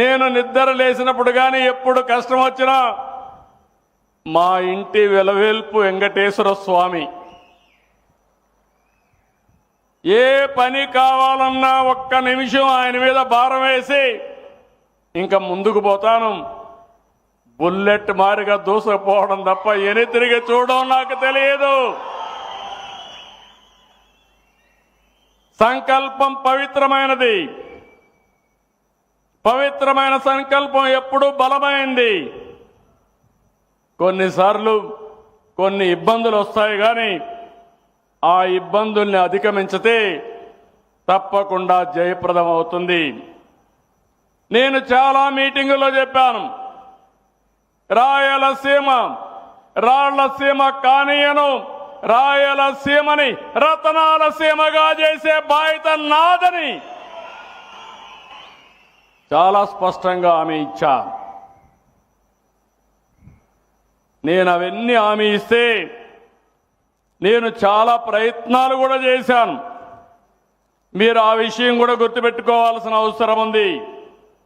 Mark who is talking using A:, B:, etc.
A: నేను నిద్ర లేచినప్పుడు కానీ ఎప్పుడు కష్టం వచ్చినా మా ఇంటి వెలవేల్పు వెంకటేశ్వర స్వామి. ఏ పని కావాలన్నా ఒక్క నిమిషం ఆయన మీద భారం వేసి ఇంకా ముందుకు పోతాను. బుల్లెట్ మారిగా దూసుకుపోవడం తప్ప ఎని తిరిగి చూడడం నాకు తెలియదు. సంకల్పం పవిత్రమైనది. పవిత్రమైన సంకల్పం ఎప్పుడూ బలమైంది. కొన్నిసార్లు కొన్ని ఇబ్బందులు వస్తాయి కానీ ఆ ఇబ్బందుల్ని అధిగమించితే తప్పకుండా జయప్రదం అవుతుంది. నేను చాలా మీటింగుల్లో చెప్పాను. రాయలసీమ రాళ్ళసీమ కానీయను రాయలసీమని రతనాల సీమగా చేసే బాధ్యత నాదని. చాలా స్పష్టంగా హామీ ఇచ్చా. నేను అవన్నీ హామీ ఇస్తే నేను చాలా ప్రయత్నాలు కూడా చేశాను. మీరు ఆ విషయం కూడా గుర్తుపెట్టుకోవాల్సిన అవసరం ఉంది.